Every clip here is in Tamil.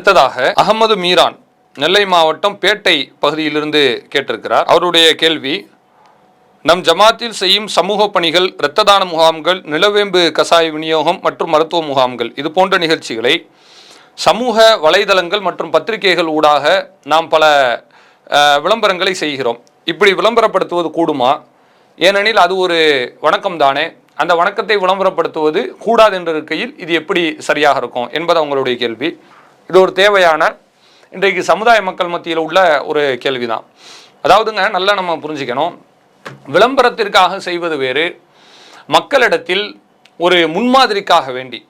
அடுத்ததாக அகமது மீரான் நெல்லை மாவட்டம் பேட்டை பகுதியிலிருந்து கேட்டிருக்கிறார். அவருடைய கேள்வி நம் ஜமாத்தில் செய்யும் சமூக பணிகள் இரத்த தான முகாம்கள் நிலவேம்பு கசாய விநியோகம் மற்றும் மருத்துவ முகாம்கள் இது போன்ற நிகழ்ச்சிகளை சமூக வலைதளங்கள் மற்றும் பத்திரிகைகள் ஊடாக நாம் பல விளம்பரங்களை செய்கிறோம். இப்படி விளம்பரப்படுத்துவது கூடுமா? ஏனெனில் அது ஒரு வணக்கம் தானே. அந்த வணக்கத்தை விளம்பரப்படுத்துவது கூடாது என்ற இருக்கையில் இது எப்படி சரியாக இருக்கும் என்பது அவங்களுடைய கேள்வி. இது ஒரு தேவையான இன்றைக்கு சமுதாய மக்கள் மத்தியில் உள்ள ஒரு கேள்விதான். அதாவதுங்க நல்லா நம்ம புரிஞ்சுக்கணும். விளம்பரத்திற்காக செய்வது வேறு மக்களிடத்தில் ஒரு முன்மாதிரிக்காக வேண்டி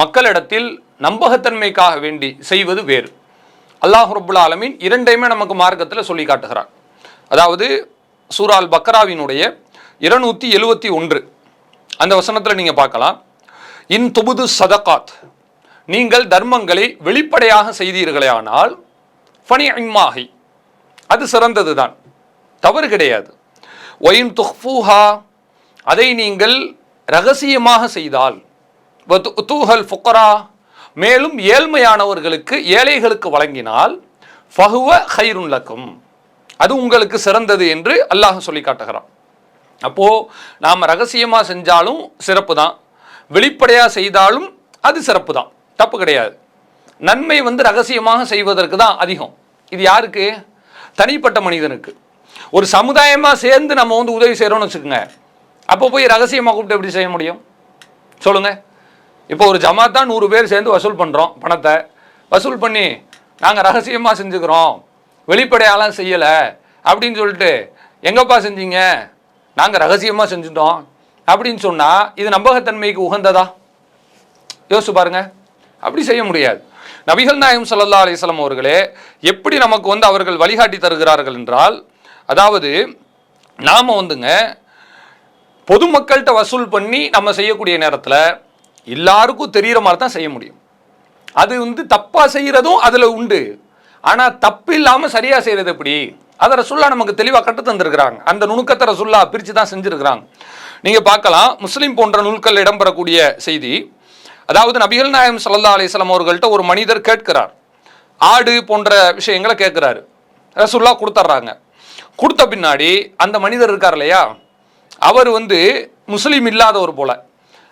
மக்களிடத்தில் நம்பகத்தன்மைக்காக வேண்டி செய்வது வேறு. அல்லாஹ் ரபுல் ஆலமீன் இரண்டையுமே நமக்கு மார்க்கத்தில் சொல்லி காட்டுகிறார் அதாவது சூரால் பக்ராவினுடைய இருநூற்றி எழுவத்தி ஒன்று. அந்த வசனத்தில் நீங்கள் பார்க்கலாம். இன் துபுது சதகாத். நீங்கள் தர்மங்களை வெளிப்படையாக செய்தீர்களே ஆனால் ஃபனி இம்மாகி அது சிறந்தது தான் தவறு கிடையாது. ஒயின் துஹ்ஃபூஹா அதை நீங்கள் ரகசியமாக செய்தால் தூஹல் ஃபுக்கரா மேலும் ஏழ்மையானவர்களுக்கு ஏழைகளுக்கு வழங்கினால் ஃபஹுவ ஹைருன்லக்கும் அது உங்களுக்கு சிறந்தது என்று அல்லாஹ் சொல்லி காட்டுகிறான். அப்போ நாம் ரகசியமாக செஞ்சாலும் சிறப்பு தான் வெளிப்படையாக செய்தாலும் அது சிறப்பு தான் தப்பு கிடையாது. நன்மை வந்து ரகசியமாக செய்வதற்கு தான் அதிகம். இது யாருக்கு? தனிப்பட்ட மனிதனுக்கு. ஒரு சமுதாயமாக சேர்ந்து நம்ம வந்து உதவி செய்கிறோம்னு வச்சுக்கோங்க. அப்போ போய் ரகசியமாக கூப்பிட்டு எப்படி செய்ய முடியும்? சொல்லுங்கள் இப்போ ஒரு ஜமாத்தா நூறு பேர் சேர்ந்து வசூல் பண்ணுறோம் பணத்தை. வசூல் பண்ணி நாங்கள் ரகசியமாக செஞ்சுக்கிறோம். வெளிப்படையாலாம் செய்யலை அப்படின்னு சொல்லிட்டு எங்கப்பா செஞ்சீங்க? நாங்கள் ரகசியமாக செஞ்சுட்டோம். அப்படின்னு சொன்னால் இது நம்பகத்தன்மைக்கு உகந்ததா? யோசிச்சு பாருங்கள் அப்படி செய்ய முடியாது. நபிகள் நாயகம் சல்லா அலிஸ்லாம் அவர்களே எப்படி நமக்கு வந்து அவர்கள் வழிகாட்டி தருகிறார்கள் என்றால் அதாவது நாம் வந்துங்க பொதுமக்கள்கிட்ட வசூல் பண்ணி நம்ம செய்யக்கூடிய நேரத்தில் எல்லாருக்கும் தெரிகிற மாதிரி தான் செய்ய முடியும். அது வந்து தப்பாக செய்கிறதும் அதில் உண்டு. ஆனால் தப்பு இல்லாமல் சரியாக செய்கிறது எப்படி? அதை ரசுல்லா நமக்கு தெளிவாக கட்டு தந்திருக்கிறாங்க. அந்த நுணுக்கத்தை ரசுல்லா பிரித்து தான் செஞ்சுருக்கிறாங்க. நீங்கள் பார்க்கலாம் முஸ்லீம் போன்ற நூல்கள் இடம்பெறக்கூடிய செய்தி அதாவது நபிகள் நாயம் சல்லா அலிஸ்லாம் அவர்கள்ட்ட ஒரு மனிதர் கேட்கிறார். ஆடு போன்ற விஷயங்களை கேட்குறாரு. ரசுல்லா கொடுத்துட்றாங்க கொடுத்த பின்னாடி அந்த மனிதர் இருக்கார் இல்லையா? அவர் வந்து முஸ்லீம் இல்லாதவர் போல.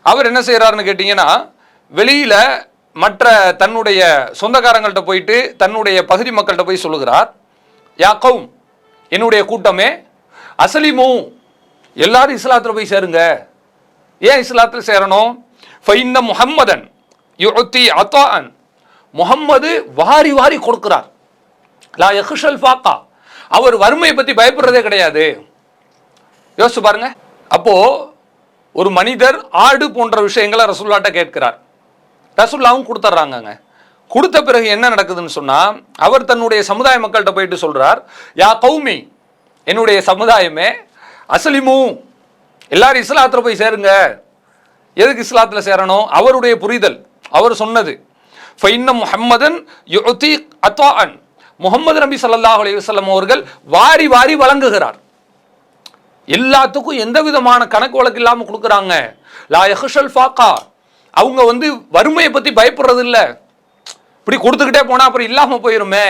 அவர் என்ன செய்கிறாருன்னு கேட்டிங்கன்னா வெளியில் மற்ற தன்னுடைய சொந்தக்காரங்கள்ட்ட போயிட்டு தன்னுடைய பகுதி மக்கள்கிட்ட போய் சொல்லுகிறார். யாக்கவும் என்னுடைய கூட்டமே அசலிமும் எல்லாரும் இஸ்லாத்தில் போய் சேருங்க. ஏன் இஸ்லாத்தில் சேரணும்? ஃபைன்ன முஹம்மதன் யுத்தி அத்தான் முஹம்மது வாரி வாரி கொடுக்கிறார். லா யஹுஷல் ஃபாக்கா. அவர் வறுமையை பற்றி பயப்படுறதே கிடையாது. யோசிச்சு பாருங்க. அப்போது ஒரு மனிதர் ஆடு போன்ற விஷயங்களை ரசுல்லாட்ட கேட்கிறார். ரசுல்லாவும் கொடுத்துட்றாங்கங்க கொடுத்த பிறகு என்ன நடக்குதுன்னு சொன்னால் அவர் தன்னுடைய சமுதாய மக்கள்கிட்ட போயிட்டு சொல்கிறார் யா கௌமி என்னுடைய சமுதாயமே அசலிமு எல்லாரும் இஸ்லாத்தில் போய் சேருங்க. எதுக்கு இஸ்லாத்தில் சேரணும்? அவருடைய புரிதல். அவர் சொன்னது ஃபைன்னம் முஹம்மதன் யுத்தி அத்வான் முகமது நபி சல்லாஹ் அலைஹி அவர்கள் வாரி வாரி வழங்குகிறார். எல்லாத்துக்கும் எந்த விதமான கணக்கு வழக்கு இல்லாமல் கொடுக்குறாங்க. லா யஹ்ஷல் ஃபாக்கா அவங்க வந்து வறுமையை பற்றி பயப்படுறது இல்லை இப்படி கொடுத்துக்கிட்டே போனால் அப்புறம் இல்லாமல் போயிருமே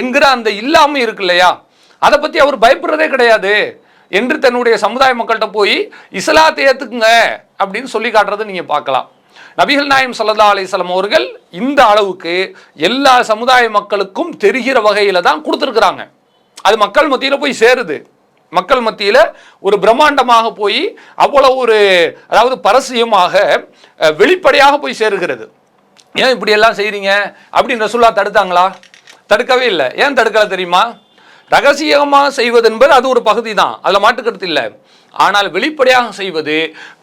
என்கிற அந்த இல்லாமல் இருக்கு இல்லையா? அதை பற்றி அவர் பயப்படுறதே கிடையாது. என்று தன்னுடைய சமுதாய மக்கள்கிட்ட போய் இஸ்லாத்தை ஏற்றுக்குங்க அப்படின்னு சொல்லி காட்டுறதை நீங்கள் பார்க்கலாம். நபிகள் நாயம் சல்லா அலிஸ்லாம் அவர்கள் இந்த அளவுக்கு எல்லா சமுதாய மக்களுக்கும் தெரிகிற வகையில் தான் கொடுத்துருக்குறாங்க. அது மக்கள் மத்தியில் போய் சேருது. மக்கள் மத்தியில் ஒரு பிரம்மாண்டமாக போய் அவ்வளோ ஒரு அதாவது பரசியமாக வெளிப்படையாக போய் சேருகிறது. ஏன் இப்படியெல்லாம் செய்கிறீங்க அப்படின்னு ரசுல்லா தடுத்தாங்களா? தடுக்கவே இல்லை. ஏன் தடுக்கலை தெரியுமா? ரகசியமாக செய்வது என்பது அது ஒரு பகுதி தான் அதில் மாட்டுக்கிறது இல்லை. ஆனால் வெளிப்படையாக செய்வது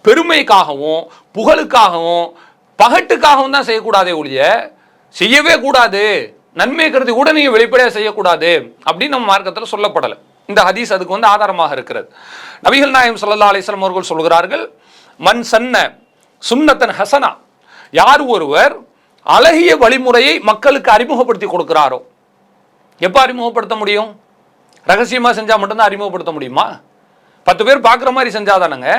பெருமைக்காகவும் புகழுக்காகவும் பகட்டுக்காகவும் தான் செய்யக்கூடாதே ஒழிய செய்யவே கூடாது. நன்மை கருதி கூட நீங்கள் வெளிப்படையாக செய்யக்கூடாது அப்படின்னு நம்ம மார்க்கத்தில் சொல்லப்படலை. இந்த ஹதீஸ் அதுக்கு வந்து ஆதாரமாக இருக்கிறது. நபிகள் நாயம் சல்லா அலிஸ்லாம் அவர்கள் சொல்கிறார்கள் மன் சன்ன சுன்னத்தன் ஹசனா. யார் ஒருவர் அழகிய வழிமுறையை மக்களுக்கு அறிமுகப்படுத்தி கொடுக்கிறாரோ? எப்போ அறிமுகப்படுத்த முடியும்? ரகசியமாக செஞ்சால் மட்டும்தான் அறிமுகப்படுத்த முடியுமா? பத்து பேர் பார்க்குற மாதிரி செஞ்சாதானங்க?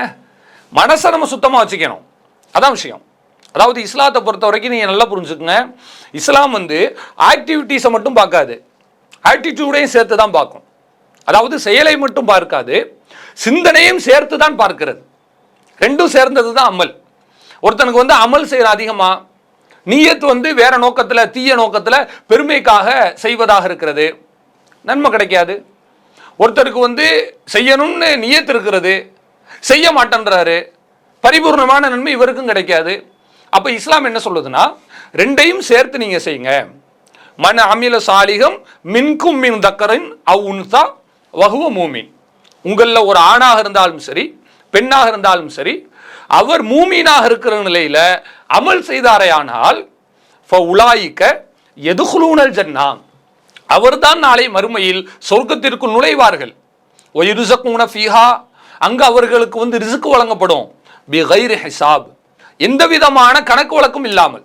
மனசை நம்ம சுத்தமாக வச்சுக்கணும். அதான் விஷயம். அதாவது இஸ்லாத்தை பொறுத்த வரைக்கும் நீங்கள் நல்லா புரிஞ்சுக்கங்க. இஸ்லாம் வந்து ஆக்டிவிட்டீஸை மட்டும் பார்க்காது. ஆட்டிடியூடையும் சேர்த்து தான் பார்க்கும். அதாவது செயலை மட்டும் பார்க்காது. சிந்தனையும் சேர்த்து தான் பார்க்கிறது. ரெண்டும் சேர்ந்தது தான் அமல். ஒருத்தனுக்கு வந்து அமல் செய்கிற அதிகமாக நீயத்து வந்து வேற நோக்கத்தில் தீய நோக்கத்தில் பெருமைக்காக செய்வதாக இருக்கிறது. நன்மை கிடைக்காது. ஒருத்தருக்கு வந்து செய்யணும்னு நியத்து இருக்கிறது செய்ய மாட்டேன்றாரு பரிபூர்ணமான நன்மை இவருக்கும் கிடைக்காது. அப்போ இஸ்லாம் என்ன சொல்லுதுன்னா ரெண்டையும் சேர்த்து நீங்கள் செய்யுங்க. மன அமில சாலிகம் மின்கும் மின் தக்கரின் அவ் உன்சா வகுவ மூமின். உங்களில் ஒரு ஆணாக இருந்தாலும் சரி பெண்ணாக இருந்தாலும் சரி அவர் மூமீனாக இருக்கிற நிலையில் அமல் செய்தாரையானால் உலாயிக்க எதுகுலூனல் ஜன்னா அவர்தான் நாளை மறுமையில் சொர்க்கத்திற்குள் நுழைவார்கள். ஒயிருசக்குன ஃபீஹா அங்கு அவர்களுக்கு வந்து ரிசுக்கு வழங்கப்படும். பி கைர் ஹிசாப். எந்த விதமான கணக்கு வழக்கும் இல்லாமல்.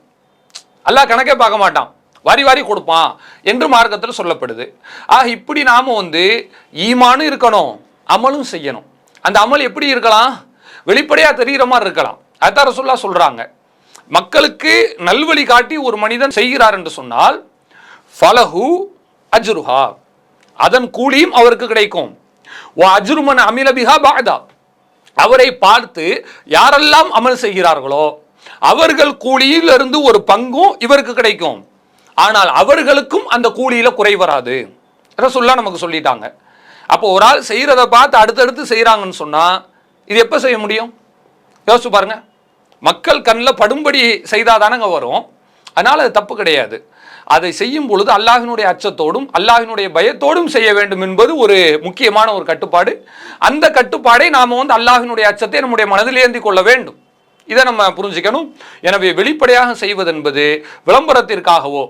அல்லாஹ் கணக்கே பார்க்க மாட்டான். வாரி வாரி கொடுப்பான் என்று மார்க்கத்தில் சொல்லப்படுது. ஆக இப்படி நாம் வந்து ஈமானும் இருக்கணும் அமலும் செய்யணும். அந்த அமல் எப்படி இருக்கலாம்? வெளிப்படையாக தெரிகிற மாதிரி இருக்கலாம். அதுதான் ரசுல்லா சொல்கிறாங்க மக்களுக்கு நல்வழி காட்டி ஒரு மனிதன் செய்கிறார் என்று சொன்னால் ஃபலஹு அஜ்ருஹா. அதன் கூலியும் அவருக்கு கிடைக்கும். ஓ அஜ்ருமன் அமிலபிஹா பாதா அவரை பார்த்து யாரெல்லாம் அமல் செய்கிறார்களோ அவர்கள் கூலியிலிருந்து ஒரு பங்கும் இவருக்கு கிடைக்கும். ஆனால் அவர்களுக்கும் அந்த கூலியில் குறை வராது. ரசுல்லா நமக்கு சொல்லிட்டாங்க. அப்போ ஒரு ஆள் செய்கிறத பார்த்து அடுத்தடுத்து செய்கிறாங்கன்னு சொன்னால் இது எப்போ செய்ய முடியும்? யோசிச்சு பாருங்கள் மக்கள் கண்ணில் படும்படி செய்தாதானங்க வரும். அதனால் அது தப்பு கிடையாது. அதை செய்யும் பொழுது அல்லாஹினுடைய அச்சத்தோடும் அல்லாஹினுடைய பயத்தோடும் செய்ய வேண்டும் என்பது ஒரு முக்கியமான ஒரு கட்டுப்பாடு. அந்த கட்டுப்பாடை நாம் வந்து அல்லாஹினுடைய அச்சத்தை நம்முடைய மனதில் ஏந்தி கொள்ள வேண்டும். இதை நம்ம புரிஞ்சுக்கணும். எனவே வெளிப்படையாக செய்வது என்பது விளம்பரத்திற்காகவோ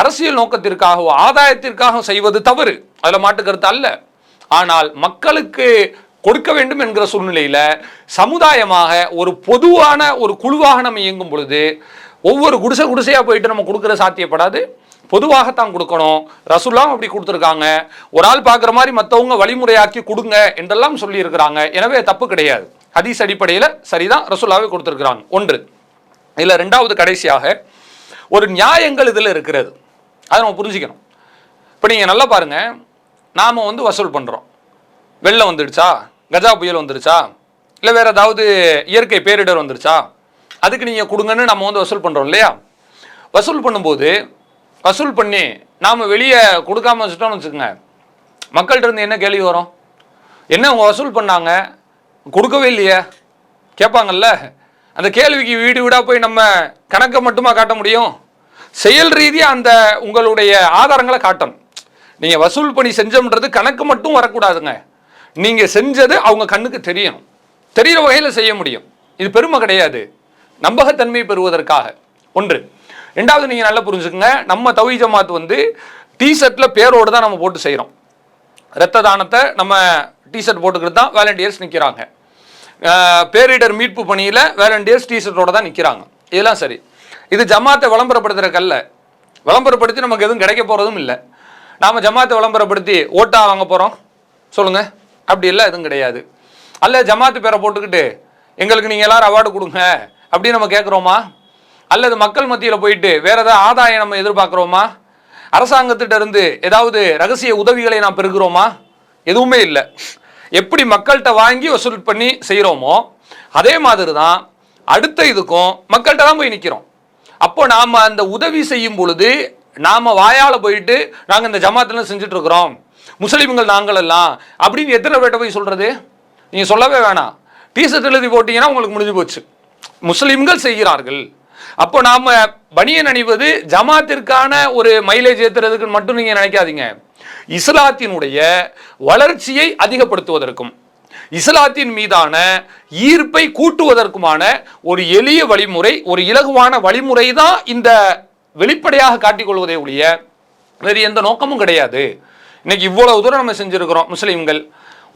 அரசியல் நோக்கத்திற்காகவோ ஆதாயத்திற்காக செய்வது தவறு. அதில் மாட்டுக்கருத்து அல்ல. ஆனால் மக்களுக்கு கொடுக்க வேண்டும் என்கிற சூழ்நிலையில் சமுதாயமாக ஒரு பொதுவான ஒரு குழுவாக நம்ம இயங்கும் பொழுது ஒவ்வொரு குடிசை குடிசையாக போயிட்டு நம்ம கொடுக்குற சாத்தியப்படாது. பொதுவாகத்தான் கொடுக்கணும். ரசுல்லாம் அப்படி கொடுத்துருக்காங்க. ஒரு ஆள் பார்க்குற மாதிரி மற்றவங்க வழிமுறையாக்கி கொடுங்க என்றெல்லாம் சொல்லியிருக்கிறாங்க. எனவே தப்பு கிடையாது. ஹதீஸ் அடிப்படையில் சரிதான் ரசுல்லாவே கொடுத்துருக்குறாங்க. ஒன்று. இதில் ரெண்டாவது கடைசியாக ஒரு நியாயங்கள் இதில் இருக்கிறது. அதை நம்ம புரிஞ்சுக்கணும். இப்போ நீங்கள் நல்லா பாருங்க. நாம் வந்து வசூல் பண்ணுறோம் வெள்ளம் வந்துடுச்சா? கஜா புயல் வந்துடுச்சா? இல்லை வேறு ஏதாவது இயற்கை பேரிடர் வந்துடுச்சா? அதுக்கு நீங்கள் கொடுங்கன்னு நம்ம வந்து வசூல் பண்ணுறோம் இல்லையா? வசூல் பண்ணும்போது வசூல் பண்ணி நாம் வெளியே கொடுக்காம வச்சுட்டோம்னு வச்சுக்கோங்க. மக்கள்கிட்ட இருந்து என்ன கேள்வி வரும்? என்ன அவங்க வசூல் பண்ணாங்க? கொடுக்கவே இல்லையே. கேட்பாங்கல்ல? அந்த கேள்விக்கு வீடு வீடாக போய் நம்ம கணக்கை மட்டுமா காட்ட முடியும்? செயல் ரீதியாக அந்த உங்களுடைய ஆதாரங்களை காட்டணும். நீங்கள் வசூல் பண்ணி செஞ்சோம்ன்றது கணக்கு மட்டும் வரக்கூடாதுங்க. நீங்கள் செஞ்சது அவங்க கண்ணுக்கு தெரியணும். தெரிகிற வகையில் செய்ய முடியும். இது பெருமை கிடையாது. நம்பகத்தன்மை பெறுவதற்காக. ஒன்று. ரெண்டாவது நீங்கள் நல்லா புரிஞ்சுக்கங்க. நம்ம தவி ஜமாத் வந்து டிஷர்ட்டில் பேரோடு தான் நம்ம போட்டு செய்கிறோம் ரத்த தானத்தை நம்ம டிஷர்ட் போட்டுக்கிட்டு தான் வேலண்டியர்ஸ் நிற்கிறாங்க பேரிடர் மீட்பு பணியில் வேலண்டியர்ஸ் டிஷர்ட்டோட தான் நிற்கிறாங்க இதெல்லாம் சரி. இது ஜமாத்தை விளம்பரப்படுத்துகிறக்கல்ல விளம்பரப்படுத்தி நமக்கு எதுவும் கிடைக்க போகிறதும் இல்லை. நாம் ஜமாத்தை விளம்பரப்படுத்தி ஓட்டாக வாங்க போகிறோம் சொல்லுங்கள் அப்படி இல்லை எதுவும் கிடையாது. அல்ல ஜமாத்து பேரை போட்டுக்கிட்டு எங்களுக்கு நீங்கள் எல்லோரும் அவார்டு கொடுங்க. அப்படின்னு நம்ம கேட்குறோமா அல்லது மக்கள் மத்தியில் போயிட்டு வேற ஏதாவது ஆதாயம் நம்ம எதிர்பார்க்குறோமா? அரசாங்கத்திட்ட இருந்து ஏதாவது ரகசிய உதவிகளை நாம் பெறுகிறோமா? எதுவுமே இல்லை. எப்படி மக்கள்கிட்ட வாங்கி வசூல் பண்ணி செய்கிறோமோ அதே மாதிரி தான் அடுத்த இதுக்கும் மக்கள்கிட்ட தான் போய் நிற்கிறோம் அப்போ நாம் அந்த உதவி செய்யும் பொழுது நாம் வாயால் போயிட்டு நாங்கள் இந்த ஜமாத்தில் செஞ்சிட்ருக்குறோம். முஸ்லீம்கள் நாங்கள் எல்லாம் அப்படின்னு எத்தனை பேர்ட்ட போய் சொல்கிறது நீங்கள் சொல்லவே வேணாம். டிஷர்ட் எழுதி போட்டிங்கன்னா உங்களுக்கு முடிஞ்சு போச்சு. முஸ்லிம்கள் செய்கிறார்கள். அப்போ நாம பனியன் அணிவது ஜமாத்திற்கான ஒரு மைலேஜ் ஏத்துறதுக்கு மட்டும் நீங்க நினைக்காதீங்க. இஸ்லாத்தினுடைய வளர்ச்சியை அதிகப்படுத்துவதற்கும் இஸ்லாத்தின் மீதான ஈர்ப்பை கூட்டுவதற்குமான ஒரு எளிய வழிமுறை ஒரு இலகுவான வழிமுறை தான் இந்த வெளிப்படையாக காட்டிக்கொள்வதை ஒழிய வேறு எந்த நோக்கமும் கிடையாது. இன்னைக்கு இவ்வளவு தூரம் நம்ம செஞ்சிருக்கிறோம் முஸ்லீம்கள்.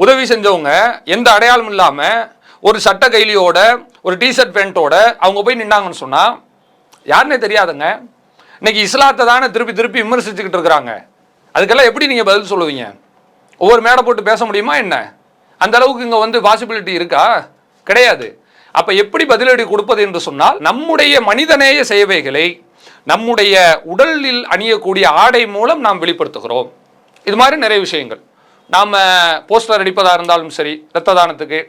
உதவி செஞ்சவங்க எந்த அடையாளம் இல்லாமல் ஒரு சட்ட கைலியோட ஒரு டிஷர்ட் பேண்ட்டோட அவங்க போய் நின்னாங்கன்னு சொன்னால் யாருன்னே தெரியாதுங்க. இன்னைக்கு இஸ்லாத்தை தானே திருப்பி திருப்பி விமர்சிச்சுக்கிட்டு இருக்கிறாங்க. அதுக்கெல்லாம் எப்படி நீங்கள் பதில் சொல்லுவீங்க? ஒவ்வொரு மேடை போட்டு பேச முடியுமா என்ன? அந்த அளவுக்கு இங்கே வந்து பாசிபிலிட்டி இருக்கா? கிடையாது. அப்போ எப்படி பதிலடி கொடுப்பது என்று சொன்னால் நம்முடைய மனிதநேய சேவைகளை நம்முடைய உடலில் அணியக்கூடிய ஆடை மூலம் நாம் வெளிப்படுத்துகிறோம். இது மாதிரி நிறைய விஷயங்கள். நாம் போஸ்டர் அடிப்பதாக இருந்தாலும் சரி இரத்த தானத்துக்கு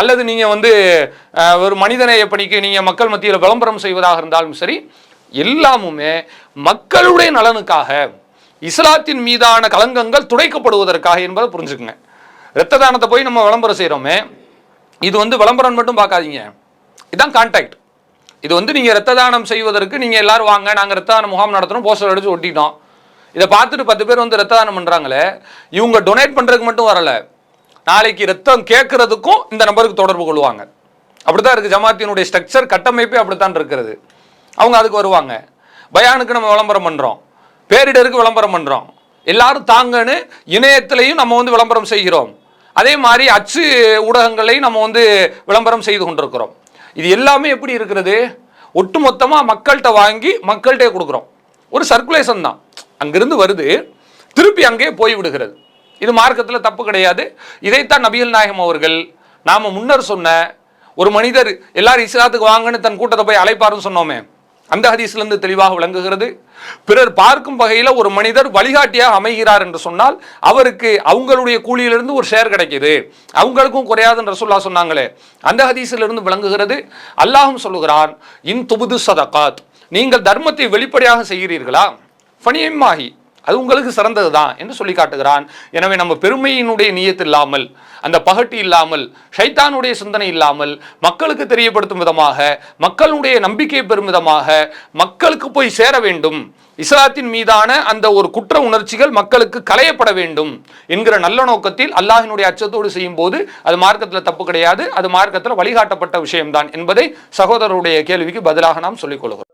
அல்லது நீங்கள் வந்து ஒரு மனிதநேய பணிக்கு நீங்கள் மக்கள் மத்தியில் விளம்பரம் செய்வதாக இருந்தாலும் சரி எல்லாமுமே மக்களுடைய நலனுக்காக இஸ்லாத்தின் மீதான களங்கங்கள் துடைக்கப்படுவதற்காக என்பதை புரிஞ்சுக்குங்க. இரத்த தானத்தை போய் நம்ம விளம்பரம் செய்கிறோமே இது வந்து விளம்பரம் மட்டும் பார்க்காதீங்க. இதுதான் கான்டாக்ட் இது வந்து நீங்கள் இரத்த தானம் செய்வதற்கு நீங்கள் எல்லோரும் வாங்க நாங்கள் இரத்த தான முகாம் நடத்துகிறோம் போஸ்டர் அடிச்சு ஒட்டிட்டோம். இதை பார்த்துட்டு பத்து பேர் வந்து இரத்த தானம் பண்ணுறாங்களே இவங்க டொனேட் பண்ணுறதுக்கு மட்டும் வரலை. நாளைக்கு ரத்தம் கேட்கறதுக்கும் இந்த நம்பருக்கு தொடர்பு கொள்வாங்க. அப்படித்தான் இருக்குது ஜமாத்தினுடைய ஸ்ட்ரக்சர் கட்டமைப்பே அப்படித்தான் இருக்கிறது. அவங்க அதுக்கு வருவாங்க. பயானுக்கு நம்ம விளம்பரம் பண்ணுறோம் பேரிடருக்கு விளம்பரம் பண்ணுறோம் எல்லாரும் தாங்கன்னு இணையத்திலையும் நம்ம வந்து விளம்பரம் செய்கிறோம். அதே மாதிரி அச்சு ஊடகங்களையும் நம்ம வந்து விளம்பரம் செய்து கொண்டிருக்கிறோம். இது எல்லாமே எப்படி இருக்கிறது? ஒட்டுமொத்தமாக மக்கள்கிட்ட வாங்கி மக்கள்கிட்டே கொடுக்குறோம். ஒரு சர்க்குலேஷன் தான். அங்கிருந்து வருது. திருப்பி அங்கேயே போய் விடுகிறது. இது மார்க்கத்தில் தப்பு கிடையாது. இதைத்தான் நபிகள் நாயகம் அவர்கள் நாம் முன்னர் சொன்ன ஒரு மனிதர் எல்லாரும் இஸ்லாத்துக்கு வாங்கன்னு தன் கூட்டத்தை போய் அழைப்பாருன்னு சொன்னோமே. அந்த ஹதீஸ்லேருந்து தெளிவாக விளங்குகிறது. பிறர் பார்க்கும் வகையில் ஒரு மனிதர் வழிகாட்டியாக அமைகிறார் என்று சொன்னால் அவருக்கு அவங்களுடைய கூலியிலிருந்து ஒரு ஷேர் கிடைக்கிது. அவங்களுக்கும் குறையாதுன்னு சொல்லா சொன்னாங்களே. அந்த ஹதீஸிலிருந்து விளங்குகிறது. அல்லாஹும் சொல்லுகிறான் இன் துபுது சதகாத். நீங்கள் தர்மத்தை வெளிப்படையாக செய்கிறீர்களா? ஃபனியமாகி அது உங்களுக்கு சிறந்தது தான் என்று சொல்லி காட்டுகிறான். எனவே நம்ம பெருமையினுடைய நியத்து இல்லாமல் அந்த பகட்டி இல்லாமல் ஷைத்தானுடைய சிந்தனை இல்லாமல் மக்களுக்கு தெரியப்படுத்தும் விதமாக மக்களுடைய நம்பிக்கை பெறும் விதமாக மக்களுக்கு போய் சேர வேண்டும். இஸ்லாத்தின் மீதான அந்த ஒரு குற்ற உணர்ச்சிகள் மக்களுக்கு களையப்பட வேண்டும் என்கிற நல்ல நோக்கத்தில் அல்லாஹினுடைய அச்சத்தோடு செய்யும் போது அது மார்க்கத்தில் தப்பு கிடையாது. அது மார்க்கத்தில் வழிகாட்டப்பட்ட விஷயம்தான் என்பதை சகோதரருடைய கேள்விக்கு பதிலாக நாம் சொல்லிக் கொள்கிறோம்.